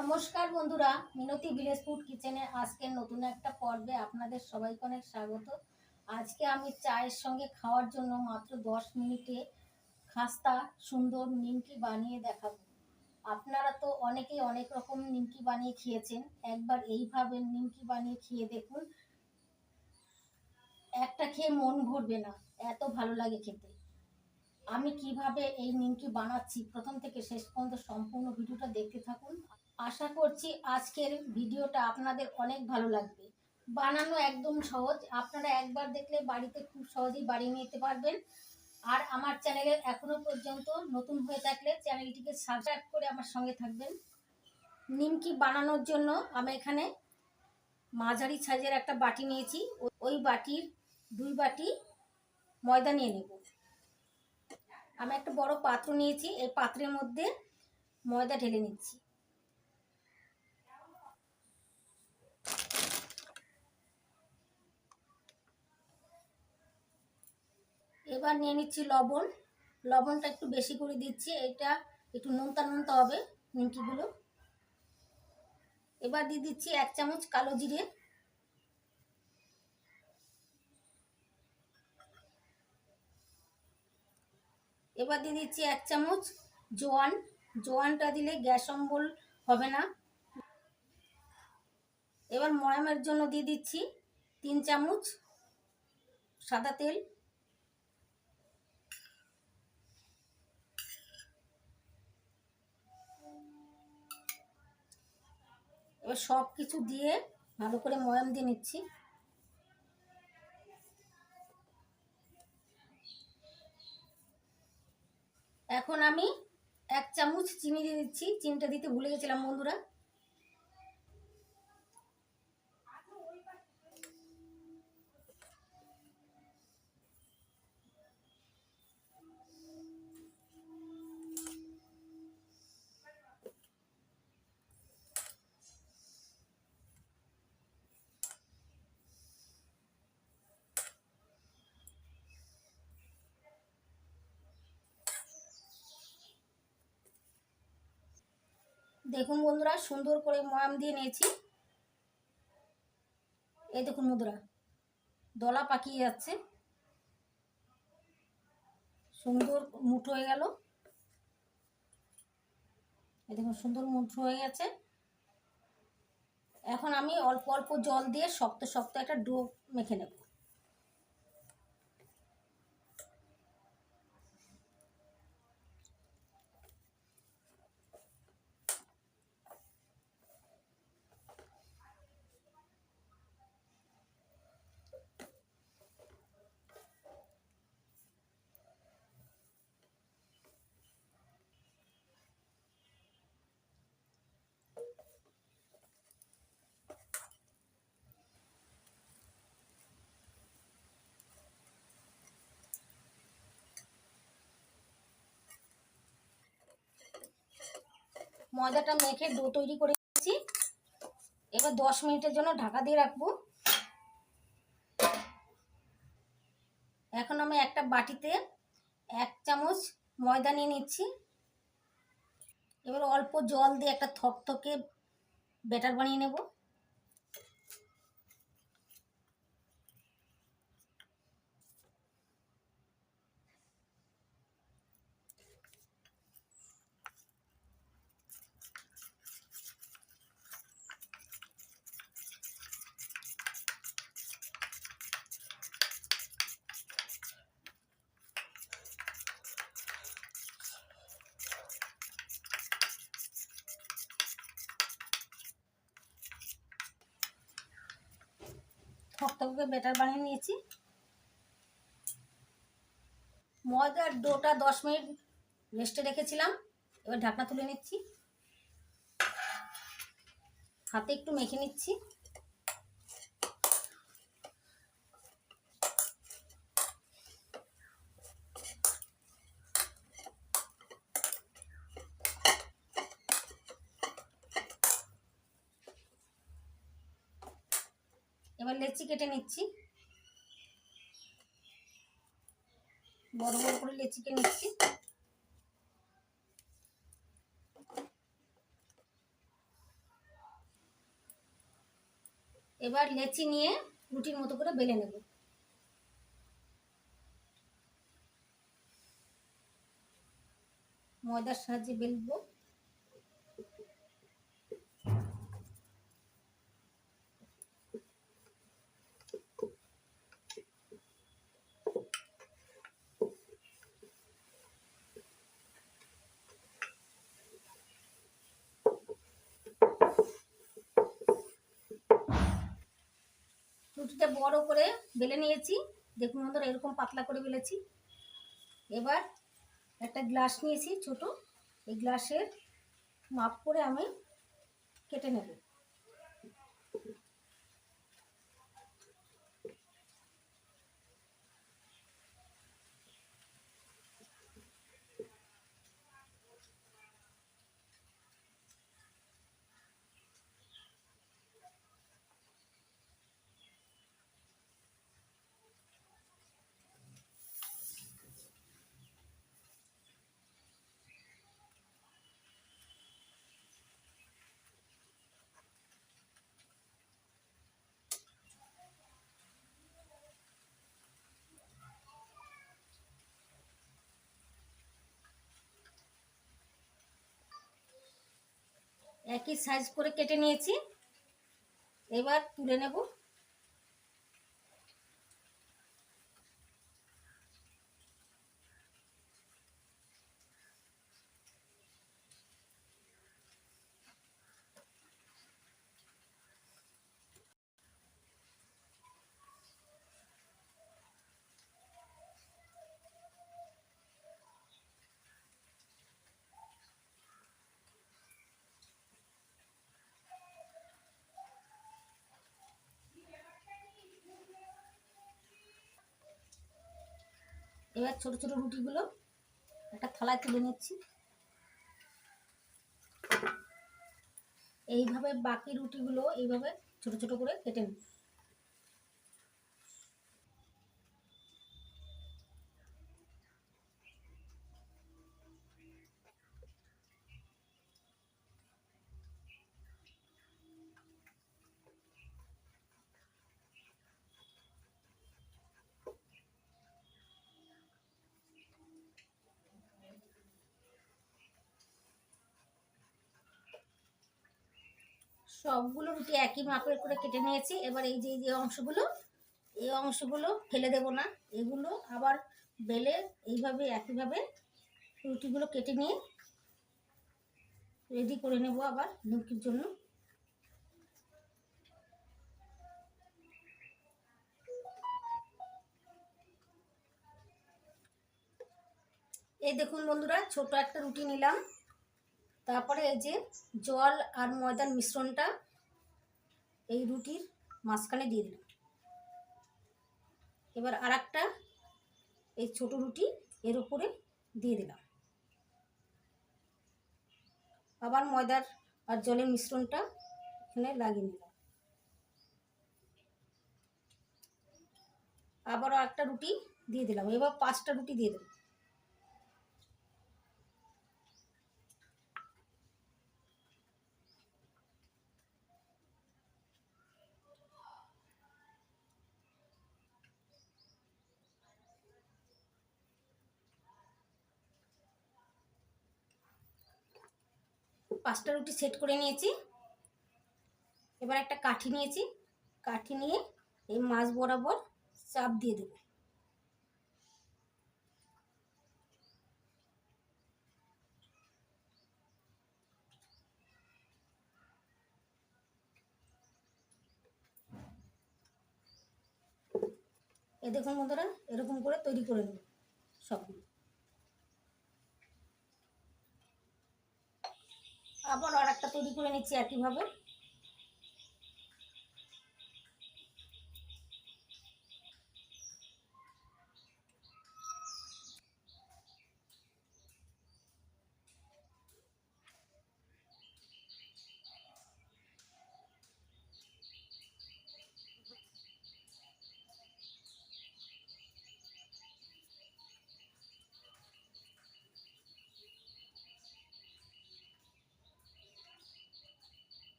নমস্কার বন্ধুরা, মিনতি village food কিচেনে আজকে নতুন একটা পর্বে আপনাদের সবাইকে অনেক স্বাগত। আজকে আমি চায়ের সঙ্গে খাওয়ার জন্য মাত্র দশ মিনিটে খাস্তা, সুন্দর নিমকি বানিয়ে দেখাবো। আপনারা তো অনেকেই অনেক রকম নিমকি বানিয়ে খেয়েছেন। একবার এইভাবে নিমকি বানিয়ে খেয়ে দেখুন। একটা খেয়ে মন ভরবে না, এত ভালো লাগে খেতে। আমি কীভাবে এই নিমকি বানাচ্ছি, প্রথম থেকে শেষ পর্যন্ত সম্পূর্ণ ভিডিওটা দেখতে থাকুন। আশা করছি আজকের ভিডিওটা আপনাদের অনেক ভালো লাগবে। বানানো একদম সহজ। আপনারা একবার দেখলে বাড়িতে খুব সহজেই বানিয়ে নিতে পারবেন। আর আমার চ্যানেলে এখনও পর্যন্ত নতুন হয়ে থাকলে চ্যানেলটিকে সাবস্ক্রাইব করে আমার সঙ্গে থাকবেন। নিমকি বানানোর জন্য আমি এখানে মাঝারি সাইজের একটা বাটি নিয়েছি। ওই বাটির দুই বাটি ময়দা নিয়ে নেব। আমি একটা বড় পাত্র নিয়েছি। এই পাত্রের মধ্যে ময়দা ঢেলে নিচ্ছি। এবার নিয়ে নিচ্ছি লবণ। লবণটা একটু বেশি করে দিচ্ছি। এটা একটু নোনতা নোনতা হবে নিমকিগুলো। এবার দিয়ে দিচ্ছি এক চামচ কালো জিরে। এবার দিয়ে দিচ্ছি এক চামচ জোয়ান। জোয়ানটা দিলে গ্যাস অম্বল হবে না। এবার ময়ামের জন্য দিয়ে দিচ্ছি তিন চামচ সাদা তেল। এবার সব কিছু দিয়ে ভালো করে ময়াম দিয়ে নিচ্ছি। এখন আমি এক চামচ চিনি দিয়ে দিচ্ছি। চিনিটা দিতে ভুলে গেছিলাম বন্ধুরা। দেখুন বন্ধুরা, সুন্দর করে ময়াম দিয়ে নিয়েছি। এই দেখুন বন্ধুরা, দলা পাকিয়ে যাচ্ছে। সুন্দর মুঠো হয়ে গেল। এই দেখুন, সুন্দর মুঠো হয়ে গেছে। এখন আমি অল্প অল্প জল দিয়ে শক্ত শক্ত একটা ডো মেখে নেব। ময়দাটা মেখে ডো তৈরি করে নিয়েছি এবার দশ মিনিটের জন্য ঢাকা দিয়ে রাখব। এখন আমি একটা বাটিতে এক চামচ ময়দা নিয়ে নিচ্ছি। এবার অল্প জল দিয়ে একটা থকথকে ব্যাটার বানিয়ে নেব। থকথকে বেটার বানিয়ে নিয়েছি। ময়দার ডোটা দশ মিনিট রেস্টে রেখেছিলাম, এবার ঢাকনা তুলে নিচ্ছি। হাতে একটু মেখে নিচ্ছি। এবার লেচি কেটে নিচ্ছি। বড় বড় করে লেচি কেটে নিচ্ছি। এবার লেচি নিয়ে রুটির মতো করে বেলে নেব। ময়দার সাহায্যে বেলবো। রুটিটা বড় করে বেলে নিয়েছি। দেখুন বন্ধুরা, এরকম পাতলা করে বেলেছি। এবার একটা গ্লাস নিয়েছি ছোট। এই গ্লাসের মাপ করে আমি কেটে নেব। একই সাইজ করে কেটে নিয়েছি। এবার তুলে নেব। এবার ছোট ছোট রুটিগুলো একটা থালায় তুলে নিচ্ছি। এইভাবে বাকি রুটিগুলো এইভাবে ছোট ছোট করে কেটে নিই সবগুলো রুটি একই মাপের করে কেটে নিয়েছি। এবার এই যে যে অংশগুলো, এই অংশগুলো ফেলে দেব না। এগুলো আবার বেলে এইভাবে, একইভাবে রুটিগুলো কেটে নিয়ে রেডি করে নেব আবার নিমকির জন্য। এই দেখুন বন্ধুরা, ছোট একটা রুটি নিলাম। তারপরে এই যে জল আর ময়দার মিশ্রণটা এই রুটির মাঝখানে দিয়ে দিলাম। এবার আর এই ছোট রুটি এর উপরে দিয়ে দিলাম। আবার ময়দার আর জলের মিশ্রণটা এখানে লাগিয়ে নিলাম। আবারও একটা রুটি দিয়ে দিলাম। এবার পাঁচটা রুটি দিয়ে দেবো। পাঁচটা রুটি সেট করে নিয়েছি। এবার একটা কাঠি নিয়েছি। কাঠি নিয়ে এই মাছ বরাবর চাপ দিয়ে দেব। এ দেখুন বন্ধুরা, এরকম করে তৈরি করে নেব সবগুলো। আবার আর একটা তৈরি করে নিচ্ছি একইভাবে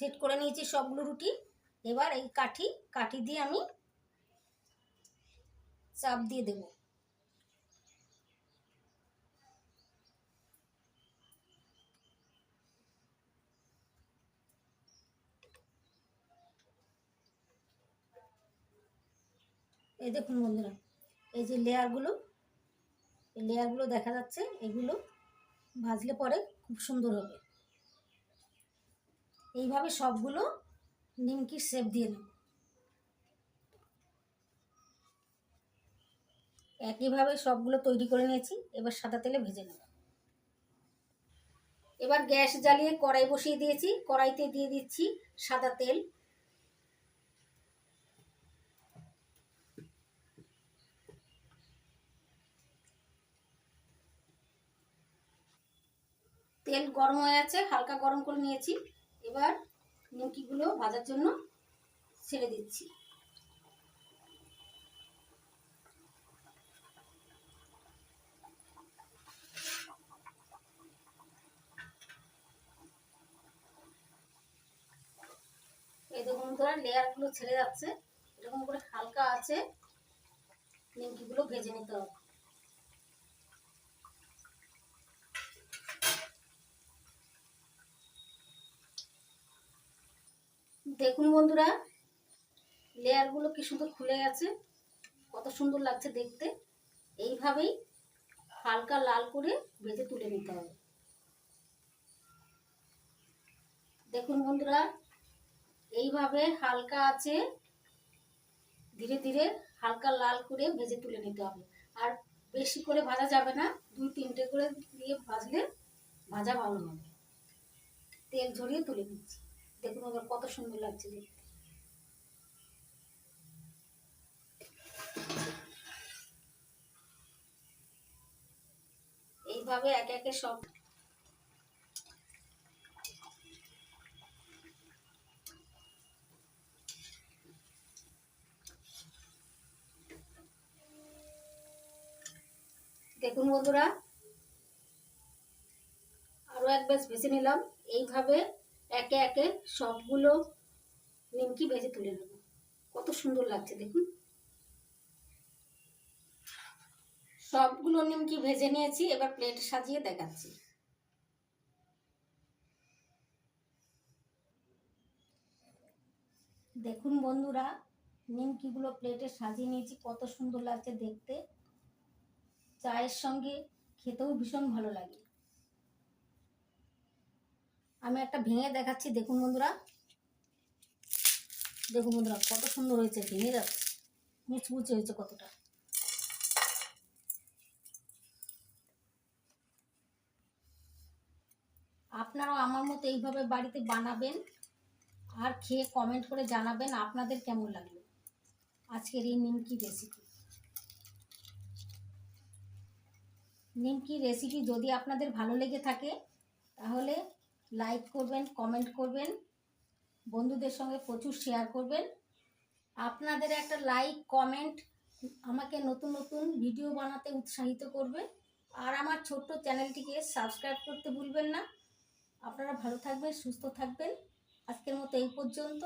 সেট করে নিয়েছি সবগুলো রুটি। এবার এই কাঠি কাঠি দিয়ে আমি চাপ দিয়ে দেব। এই দেখুন বন্ধুরা, এই যে লেয়ারগুলো, এই লেয়ারগুলো দেখা যাচ্ছে, এগুলো ভাজলে পরে খুব সুন্দর হবে। এইভাবে সবগুলো নিমকির শেপ দিয়ে নেব। একইভাবে সবগুলো তৈরি করে নিয়েছি, এবার সাদা তেলে ভেজে নেব। এবার গ্যাস জ্বালিয়ে কড়াই বসিয়ে দিয়েছি, কড়াইতে দিয়ে দিচ্ছি সাদা তেল। তেল গরম হয়ে আছে, হালকা গরম করে নিয়েছি। এবার নিমকিগুলো ভাজার জন্য ছেড়ে দিচ্ছি। এই দেখুন বন্ধুরা লেয়ারগুলো ছেড়ে যাচ্ছে। এরকম করে হালকা আছে। নিমকিগুলো ভেজে নিতে হবে। দেখুন বন্ধুরা, লেয়ারগুলো কি সুন্দর খুলে গেছে, কত সুন্দর লাগছে দেখতে। এইভাবেই হালকা লাল করে ভেজে তুলে নিতে হবে। দেখুন বন্ধুরা, এইভাবে হালকা আছে, ধীরে ধীরে হালকা লাল করে ভেজে তুলে নিতে হবে। আর বেশি করে ভাজা যাবে না, দুই তিনটে করে দিয়ে ভাজলে ভাজা ভালো হবে। তেল ঝরিয়ে তুলে নিচ্ছি। দেখুন এবার কত সুন্দর লাগছে দেখতে। এইভাবে একে একে সব দেখুন বন্ধুরা, আরও এক ব্যাচ ভেজে নিলাম। এইভাবে একে একে সবগুলো নিমকি ভেজে তুলে নেব। কত সুন্দর লাগছে দেখুন। সবগুলো নিমকি ভেজে নিয়েছি, এবার প্লেট সাজিয়ে দেখাচ্ছি। দেখুন বন্ধুরা, নিমকিগুলো প্লেটে সাজিয়ে নিয়েছি, কত সুন্দর লাগছে দেখতে। চায়ের সঙ্গে খেতেও ভীষণ ভালো লাগে। আমি একটা ভেঙে দেখাচ্ছি, দেখুন বন্ধুরা। দেখুন বন্ধুরা, কত সুন্দর হয়েছে, ভেঙে যাচ্ছে। মুচমুচে হয়েছে কতটা। আপনারাও আমার মতো এইভাবে বাড়িতে বানাবেন আর খেয়ে কমেন্ট করে জানাবেন আপনাদের কেমন লাগল। আজকের এই নিমকি রেসিপি নিমকি রেসিপি যদি আপনাদের ভালো লেগে থাকে, তাহলে লাইক করবেন কমেন্ট করবেন, বন্ধুদের সঙ্গে প্রচুর শেয়ার করবেন। আপনাদের একটা লাইক কমেন্ট আমাকে নতুন নতুন ভিডিও বানাতে উৎসাহিত করবে। আর আমার ছোট্ট চ্যানেলটিকে সাবস্ক্রাইব করতে ভুলবেন না। আপনারা ভালো থাকবেন, সুস্থ থাকবেন। আজকের মতো এই পর্যন্ত।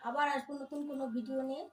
আবার আসব নতুন কোনো ভিডিও নিয়ে।